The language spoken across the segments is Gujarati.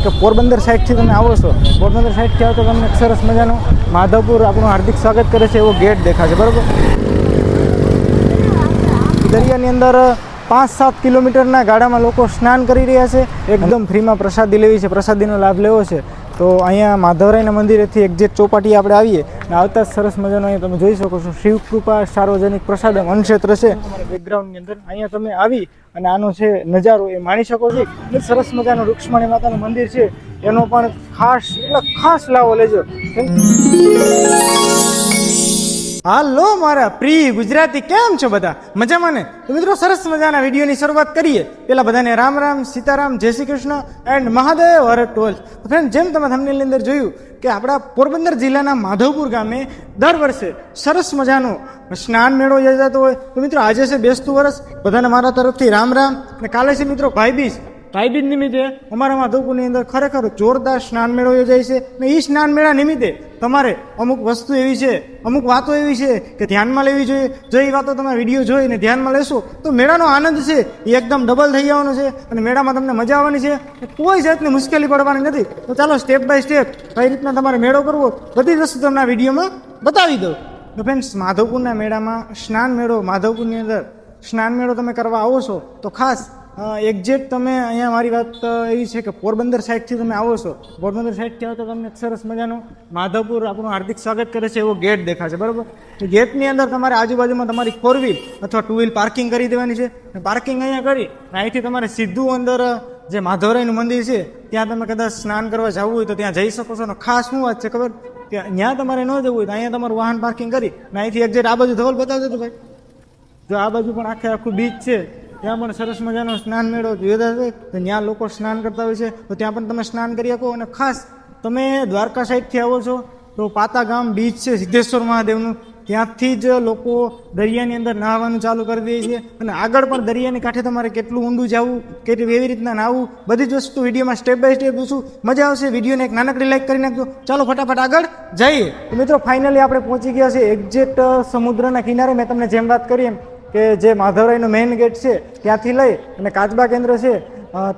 છે કે પોરબંદર સાઈડથી તમે આવો છો. પોરબંદર સાઈડથી આવો તો તમને એક સરસ મજાનું માધવપુર આપણું હાર્દિક સ્વાગત કરે છે એવો ગેટ દેખાશે, બરાબર? દરિયાની અંદર પાંચ સાત કિલોમીટરના ગાડામાં લોકો સ્નાન કરી રહ્યા છે. એકદમ ફ્રીમાં પ્રસાદી લેવી છે. પ્રસાદીનો લાભ લેવો છે. તો અહીંયા માધવરાયના મંદિરેથી એક્ઝેક્ટ ચોપાટી આપણે આવીએ અને આવતા સરસ મજાનો અહીંયા તમે જોઈ શકો છો. શિવકૃપા સાર્વજનિક પ્રસાદમ અનક્ષેત્ર છે. બેકગ્રાઉન્ડની અંદર અહીંયા તમે આવી અને આનો છે નજારો એ માણી શકો છો. અને સરસ મજાનું રૂક્ષ્મણી માતાનું મંદિર છે. એનો પણ ખાસ, એટલે ખાસ લાવો લેજો. હાલો મારા પ્રિય ગુજરાતી, કેમ છો બધા? મજામાં ને? તો મિત્રો સરસ મજાના વિડીયોની શરૂઆત કરીએ. પેલા બધાને રામ રામ, સીતારામ, જય શ્રી કૃષ્ણ એન્ડ મહાદેવ હર ટોલ. ફ્રેન્ડ જેમ તમે થંબનેલની અંદર જોયું કે આપણા પોરબંદર જિલ્લાના માધવપુર ગામે દર વર્ષે સરસ મજાનો સ્નાન મેળો યોજાતો હોય. તો મિત્રો આજે છે બેસતું વર્ષ. બધાને મારા તરફથી રામ રામ. અને કાલે છે મિત્રો ભાઈબીજ. ભાઈબીજ નિમિત્તે અમારા માધવપુરની અંદર ખરેખર જોરદાર સ્નાન મેળો યોજાય છે અને એ સ્નાન મેળા નિમિત્તે તમારે અમુક વસ્તુ એવી છે, અમુક વાતો એવી છે કે ધ્યાનમાં લેવી જોઈએ. જો એ વાતો તમે વીડિયો જોઈને ધ્યાનમાં લેશો, તો મેળાનો આનંદ છે એ એકદમ ડબલ થઈ જવાનો છે અને મેળામાં તમને મજા આવવાની છે. કોઈ જાતની મુશ્કેલી પડવાની નથી. તો ચાલો સ્ટેપ બાય સ્ટેપ કઈ રીતના તમારે મેળો કરવો, બધી વસ્તુ તમને આ વિડીયોમાં બતાવી દઉં. તો ફ્રેન્ડ્સ માધવપુરના મેળામાં સ્નાન મેળો, માધવપુરની અંદર સ્નાન મેળો તમે કરવા આવો છો, તો ખાસ એક્ઝેક્ટ તમે અહીંયા મારી વાત એવી છે કે પોરબંદર સાઈડથી તમે આવો છો. પોરબંદર સાઈડથી આવો તો તમને સરસ મજાનો માધવપુર આપણું હાર્દિક સ્વાગત કરે છે એવો ગેટ દેખાશે, બરાબર? ગેટની અંદર તમારે આજુબાજુમાં તમારી ફોર વ્હીલ અથવા ટુ વ્હીલ પાર્કિંગ કરી દેવાની છે. પાર્કિંગ અહીંયા કરી અહીંથી તમારે સીધું અંદર જે માધવરાયનું મંદિર છે, ત્યાં તમે કદાચ સ્નાન કરવા જવું હોય તો ત્યાં જઈ શકો છો. અને ખાસ શું વાત છે ખબર? કે ત્યાં તમારે ન જવું હોય તો અહીંયા તમારું વાહન પાર્કિંગ કરી અને અહીંથી એક્ઝેક્ટ આ બાજુ ધવલ બતાવજો તો ભાઈ. જો આ બાજુ પણ આખે આખું બીચ છે. ત્યાં પણ સરસ મજાનો સ્નાન મેળો યોજાય છે. તો ત્યાં લોકો સ્નાન કરતા હોય છે. તો ત્યાં પણ તમે સ્નાન કરી શકો અને ખાસ તમે દ્વારકા સાઈડથી આવો છો, તો પાતા ગામ બીચ છે, સિદ્ધેશ્વર મહાદેવનું. ત્યાંથી જ લોકો દરિયાની અંદર નહાવાનું ચાલુ કરી દે છે. અને આગળ પણ દરિયાની કાંઠે તમારે કેટલું ઊંડું જવું, કેટલી એવી રીતના નાહવું, બધી જ વસ્તુ વિડીયોમાં સ્ટેપ બાય સ્ટેપ જોશું. મજા આવશે. વિડીયોને એક નાનકડી લાઈક કરી નાખજો. ચાલો ફટાફટ આગળ જઈએ. મિત્રો ફાઇનલી આપણે પહોંચી ગયા છે એક્ઝેક્ટ સમુદ્રના કિનારે મેં તમને જેમ વાત કરી એમ. કે જે માધવરાયનો મેઇન ગેટ છે, ત્યાંથી લઈ અને કાચબા કેન્દ્ર છે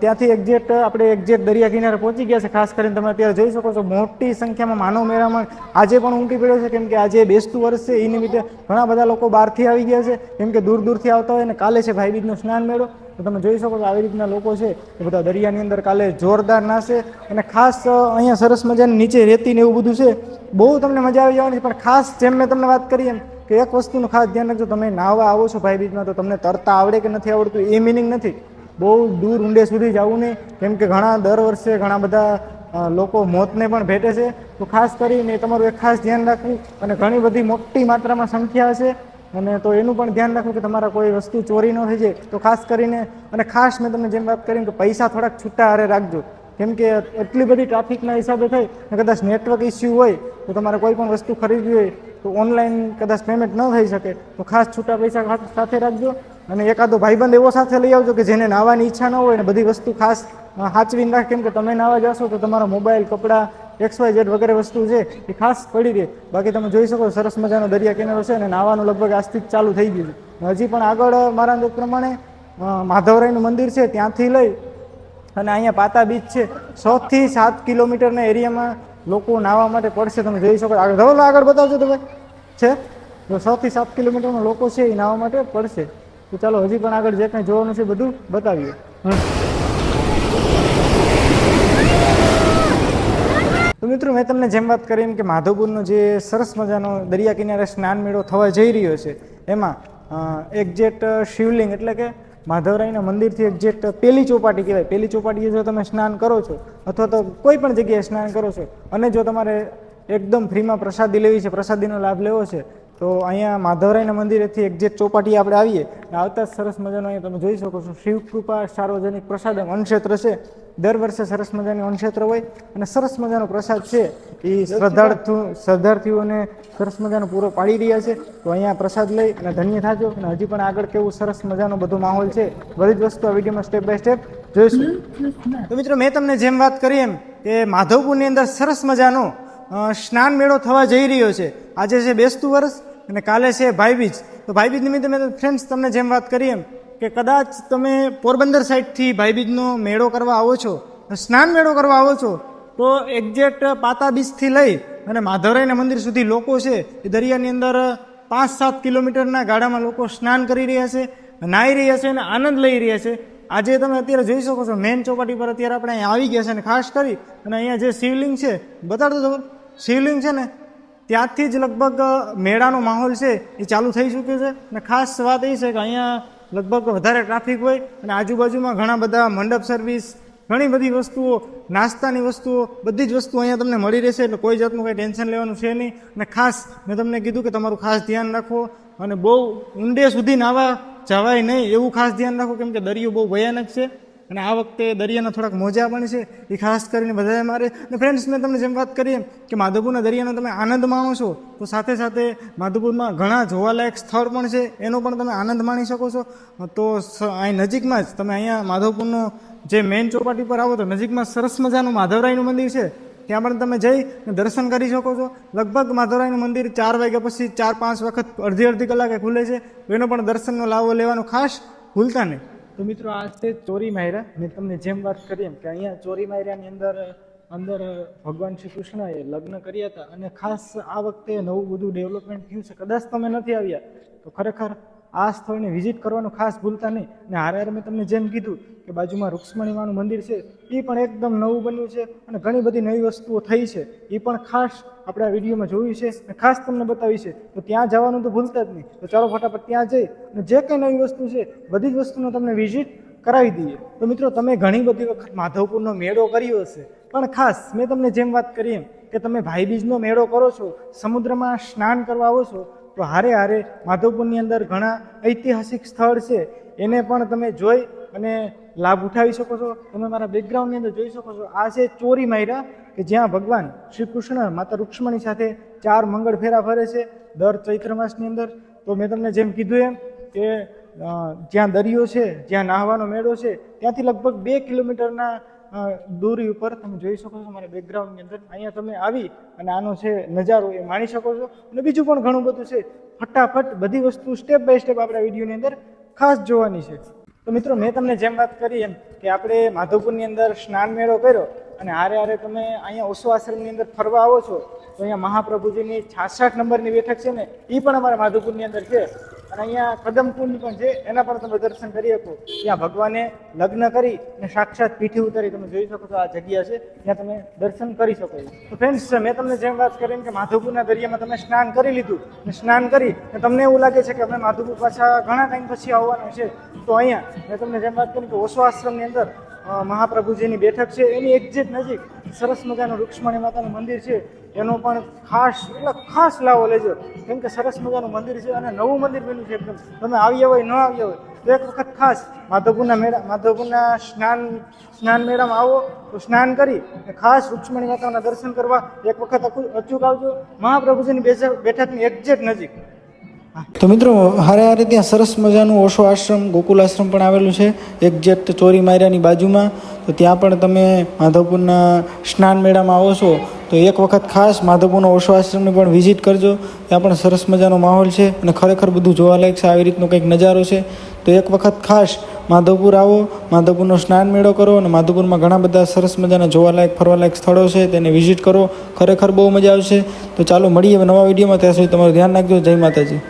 ત્યાંથી એક્ઝેક્ટ આપણે એક્ઝેક્ટ દરિયા કિનારે પહોંચી ગયા છે. ખાસ કરીને તમે અત્યારે જોઈ શકો છો, મોટી સંખ્યામાં માનવ મેળામાં આજે પણ ઉમટી પડ્યો છે. કેમ કે આજે બેસતું વર્ષ છે, એ નિમિત્તે ઘણા બધા લોકો બહારથી આવી ગયા છે. કેમ કે દૂર દૂરથી આવતા હોય અને કાલે છે ભાઈબીજનો સ્નાન મેળો. તો તમે જોઈ શકો છો, આવી રીતના લોકો છે, એ બધા દરિયાની અંદર કાલે જોરદાર નાશે અને ખાસ અહીંયા સરસ મજાની નીચે રેતી ને એવું બધું છે. બહુ તમને મજા આવી જવાની પણ ખાસ જેમ મેં તમને વાત કરી એમ કે એક વસ્તુનું ખાસ ધ્યાન રાખજો, તમે નાહવા આવો છો ભાઈ બીજમાં, તો તમને તરતા આવડે કે નથી આવડતું, એ મિનિંગ નથી. બહુ દૂર ઊંડે સુધી જવું નહીં. કેમ કે ઘણા દર વર્ષે ઘણા બધા લોકો મોતને પણ ભેટે છે. તો ખાસ કરીને તમારું એક ખાસ ધ્યાન રાખવું અને ઘણી બધી મોટી માત્રામાં સંખ્યા છે અને તો એનું પણ ધ્યાન રાખવું કે તમારા કોઈ વસ્તુ ચોરી ન થઈ જાય. તો ખાસ કરીને, અને ખાસ મેં તમને જેમ વાત કરી કે પૈસા થોડાક છૂટા હારે રાખજો. કેમ કે એટલી બધી ટ્રાફિકના હિસાબે થાય કદાચ નેટવર્ક ઇસ્યુ હોય, તો તમારે કોઈ પણ વસ્તુ ખરીદવી હોય તો ઓનલાઈન કદાચ પેમેન્ટ ન થઈ શકે, તો ખાસ છૂટા પૈસા સાથે રાખજો અને એકાદો ભાઈબંધ એવો સાથે લઈ આવજો કે જેને નાહવાની ઈચ્છા ન હોય ને બધી વસ્તુ ખાસ સાચવીને રાખ. કેમ કે તમે નાહવા જશો તો તમારા મોબાઈલ કપડાં એક્સ વાય ઝેડ વગેરે વસ્તુ છે એ ખાસ પડી રહે. બાકી તમે જોઈ શકો સરસ મજાનો દરિયા કિનારો છે અને નાહવાનું લગભગ આજથી જ ચાલુ થઈ ગયું છે. હજી પણ આગળ મારા અંદાજ પ્રમાણે માધવરાયનું મંદિર છે ત્યાંથી લઈ અને અહીંયા પાતા બીચ છે. છ થી સાત કિલોમીટરના એરિયામાં લોકો નાહવા માટે પડશે, તમે જોઈ શકો આગળ ધવલ આગળ બતાવજો તમે. છે? તો છ થી સાત કિલોમીટરના લોકો છે, એ નાહવા માટે પડશે. તો ચાલો, હજી પણ આગળ જે કંઈ જોવાનું છે બધું બતાવીએ. તો મિત્રો, મેં તમને જેમ વાત કરી એમ કે માધવપુરનો જે સરસ મજાનો દરિયા કિનારે સ્નાન મેળો થવા જઈ રહ્યો છે. એમાં એક્ઝેક્ટ શિવલિંગ એટલે કે માધવરાયના મંદિરથી એક્ઝેક્ટ પેલી ચોપાટી કહેવાય. પેલી ચોપાટીએ જો તમે સ્નાન કરો છો, અથવા તો કોઈ પણ જગ્યાએ સ્નાન કરો છો, અને જો તમારે એકદમ ફ્રીમાં પ્રસાદી લેવી છે, પ્રસાદીનો લાભ લેવો છે તો અહીંયા માધવરાયના મંદિરેથી એક્ઝેક્ટ ચોપાટી આપણે આવીએ આવતા સરસ મજાનો અહીંયા તમે જોઈ શકો છો શિવકૃપા સાર્વજનિક પ્રસાદમ અન્નક્ષેત્ર છે. દર વર્ષે સરસ મજાની અન્નક્ષેત્ર હોય અને સરસ મજાનો પ્રસાદ છે. એ શ્રદ્ધાળુ શ્રદ્ધાર્થીઓને સરસ મજાનો પૂરો પાડી રહ્યા છે. તો અહીંયા પ્રસાદ લઈ અને ધન્ય થાજો. અને હજી પણ આગળ કેવું સરસ મજાનો બધો માહોલ છે. બધી જ વસ્તુ આ વિડીયોમાં સ્ટેપ બાય સ્ટેપ જોઈશું. તો મિત્રો મેં તમને જેમ વાત કરી એમ કે માધવપુરની અંદર સરસ મજાનો સ્નાન મેળો થવા જઈ રહ્યો છે. આજે છે બેસતું વર્ષ અને કાલે છે ભાઈબીજ તો ભાઈબીજ નિમિત્તે મેં ફ્રેન્ડ્સ તમને જેમ વાત કરી એમ કે કદાચ તમે પોરબંદર સાઈડથી ભાઈબીજનો મેળો કરવા આવો છો, સ્નાન મેળો કરવા આવો છો, તો એક્ઝેક્ટ પાતા બીચથી લઈ અને માધવરાયના મંદિર સુધી લોકો છે એ દરિયાની અંદર પાંચ સાત કિલોમીટરના ગાડામાં લોકો સ્નાન કરી રહ્યા છે, નાહી રહ્યા છે અને આનંદ લઈ રહ્યા છે. આજે તમે અત્યારે જોઈ શકો છો મેન ચોપાટી પર અત્યારે આપણે અહીંયા આવી ગયા છે અને ખાસ કરી અને અહીંયા જે શિવલિંગ છે બતાડતો તમે શિવલિંગ છે ને ત્યાંથી જ લગભગ મેળાનો માહોલ છે એ ચાલુ થઈ ચૂક્યો છે. અને ખાસ વાત એ છે કે અહીંયા લગભગ વધારે ટ્રાફિક હોય અને આજુબાજુમાં ઘણા બધા મંડપ સર્વિસ ઘણી બધી વસ્તુઓ, નાસ્તાની વસ્તુઓ, બધી જ વસ્તુઓ અહીંયા તમને મળી રહેશે. એટલે કોઈ જાતનું કંઈ ટેન્શન લેવાનું છે નહીં. અને ખાસ મેં તમને કીધું કે તમારું ખાસ ધ્યાન રાખો. અને બહુ ઊંડે સુધી નાવા જવાય નહીં એવું ખાસ ધ્યાન રાખો, કેમ કે દરિયો બહુ ભયાનક છે. અને આ વખતે દરિયાના થોડાક મોજા પણ છે એ ખાસ કરીને બધાએ મારે. અને ફ્રેન્ડ્સ મેં તમને જેમ વાત કરી એમ કે માધવપુરના દરિયાનો તમે આનંદ માણો છો, તો સાથે સાથે માધવપુરમાં ઘણા જોવાલાયક સ્થળ પણ છે, એનો પણ તમે આનંદ માણી શકો છો. તો અહીં નજીકમાં જ તમે અહીંયા માધવપુરનો જે મેઇન ચોપાટી પર આવો તો નજીકમાં સરસ મજાનું માધવરાયનું મંદિર છે. ત્યાં પણ તમે જઈ દર્શન કરી શકો છો. લગભગ માધવરાયનું મંદિર ચાર વાગ્યા પછી ચાર પાંચ વખત અડધી અડધી કલાકે ખુલે છે. એનો પણ દર્શનનો લાવો લેવાનો ખાસ ભૂલતા નહીં. તો મિત્રો, આ છે ચોરી માયરા. મેં તમને જેમ વાત કરી એમ કે અહીંયા ચોરી માયરાની અંદર અંદર ભગવાન શ્રી કૃષ્ણએ લગ્ન કર્યા હતા. અને ખાસ આ વખતે નવું બધું ડેવલપમેન્ટ થયું છે. કદાચ તમે નથી આવ્યા, તો ખરેખર આ સ્થળને વિઝિટ કરવાનું ખાસ ભૂલતા નહીં. અને હારે હારે મેં તમને જેમ કીધું કે બાજુમાં રૂક્ષ્મણીમાનું મંદિર છે, એ પણ એકદમ નવું બન્યું છે અને ઘણી બધી નવી વસ્તુઓ થઈ છે. એ પણ ખાસ આપણે આ વિડીયોમાં જોયું છે અને ખાસ તમને બતાવી છે. તો ત્યાં જવાનું તો ભૂલતા જ નહીં. તો ચાલો ફટાફટ ત્યાં જઈ અને જે કંઈ નવી વસ્તુ છે, બધી જ વસ્તુનો તમને વિઝિટ કરાવી દઈએ. તો મિત્રો, તમે ઘણી બધી વખત માધવપુરનો મેળો કર્યો હશે. પણ ખાસ, મેં તમને જેમ વાત કરી એમ કે તમે ભાઈબીજનો મેળો કરો છો, સમુદ્રમાં સ્નાન કરવા આવો છો તો હારે હારે માધવપુરની અંદર ઘણા ઐતિહાસિક સ્થળ છે. એને પણ તમે જોઈ અને લાભ ઉઠાવી શકો છો. તમે મારા બેકગ્રાઉન્ડની અંદર જોઈ શકો છો. આ છે ચોરી માયરા કે જ્યાં ભગવાન શ્રી કૃષ્ણ માતા રૂક્ષ્મણી સાથે ચાર મંગળ ફેરા ફરે છે દર ચૈત્ર માસની અંદર. તો મેં તમને જેમ કીધું એમ કે જ્યાં દરિયો છે, જ્યાં નાહવાનો મેળો છે, ત્યાંથી લગભગ બે કિલોમીટરના દૂરી ઉપર તમે જોઈ શકો છો મારા બેકગ્રાઉન્ડની અંદર. અહીંયા તમે આવી અને આનો છે નજારો એ માણી શકો છો. અને બીજું પણ ઘણું બધું છે. ફટાફટ બધી વસ્તુ સ્ટેપ બાય સ્ટેપ આપણા વિડીયોની અંદર ખાસ જોવાની છે. તો મિત્રો, મેં તમને જેમ વાત કરી એમ કે આપણે માધવપુરની અંદર સ્નાન મેળો કર્યો અને હારે હારે તમે અહીંયા ઓશો આશ્રમની અંદર ફરવા આવો છો, તો અહીંયા મહાપ્રભુજીની છાસઠ નંબરની બેઠક છે ને એ પણ અમારા માધવપુરની અંદર છે. અને અહીંયા કદમકુંડ પણ છે, એના પર તમે દર્શન કરી શકો. ત્યાં ભગવાને લગ્ન કરી અને સાક્ષાત પીઠી ઉતારી તમે જોઈ શકો છો, આ જગ્યા છે, ત્યાં તમે દર્શન કરી શકો. તો ફ્રેન્ડ્સ મેં તમને જેમ વાત કરી કે માધવપુરના દરિયામાં તમે સ્નાન કરી લીધું. અને સ્નાન કરી, અને તમને એવું લાગે છે કે અમે માધવપુર પાછા ઘણા ટાઈમ પછી આવવાના છે. તો અહીંયા મેં તમને જેમ વાત કરી કે ઓશો આશ્રમની અંદર મહાપ્રભુજીની બેઠક છે. એની એક્ઝેક્ટ નજીક સરસ મજાનું રૂક્ષ્મણી માતાનું મંદિર છે, એનો પણ ખાસ, એટલે ખાસ લાવો લેજો. કેમ કે સરસ મજાનું મંદિર છે અને નવું મંદિર બન્યું છે એકદમ. તમે આવ્યા હોય, ન આવ્યા હોય, તો એક વખત ખાસ માધવપુરના મેળા, માધવપુરના સ્નાન સ્નાન મેળામાં આવો, તો સ્નાન કરી ખાસ રૂક્ષ્મણી માતાના દર્શન કરવા એક વખત અચૂ- અચૂક આવજો. મહાપ્રભુજીની બેઠક- બેઠકની એક્ઝેક્ટ નજીક. તો મિત્રો, હારે હારે ત્યાં સરસ મજાનું ઓશો આશ્રમ, ગોકુલ આશ્રમ પણ આવેલું છે. એક્ઝેક્ટ ચોરી માર્યાની બાજુમાં. તો ત્યાં પણ તમે માધવપુરના સ્નાન મેળામાં આવો છો. તો એક વખત ખાસ માધવપુરના ઓશો આશ્રમની પણ વિઝિટ કરજો. ત્યાં પણ સરસ મજાનો માહોલ છે અને ખરેખર બધું જોવાલાયક છે. આવી રીતનો કંઈક નજારો છે. તો એક વખત ખાસ માધવપુર આવો. માધવપુરનો સ્નાન મેળો કરો અને માધવપુરમાં ઘણા બધા સરસ મજાના જોવાલાયક ફરવાલાયક સ્થળો છે. તેને વિઝિટ કરો. ખરેખર બહુ મજા આવશે. તો ચાલો મળીએ નવા વિડીયોમાં. ત્યાં સુધી તમારું ધ્યાન રાખજો. જય માતાજી.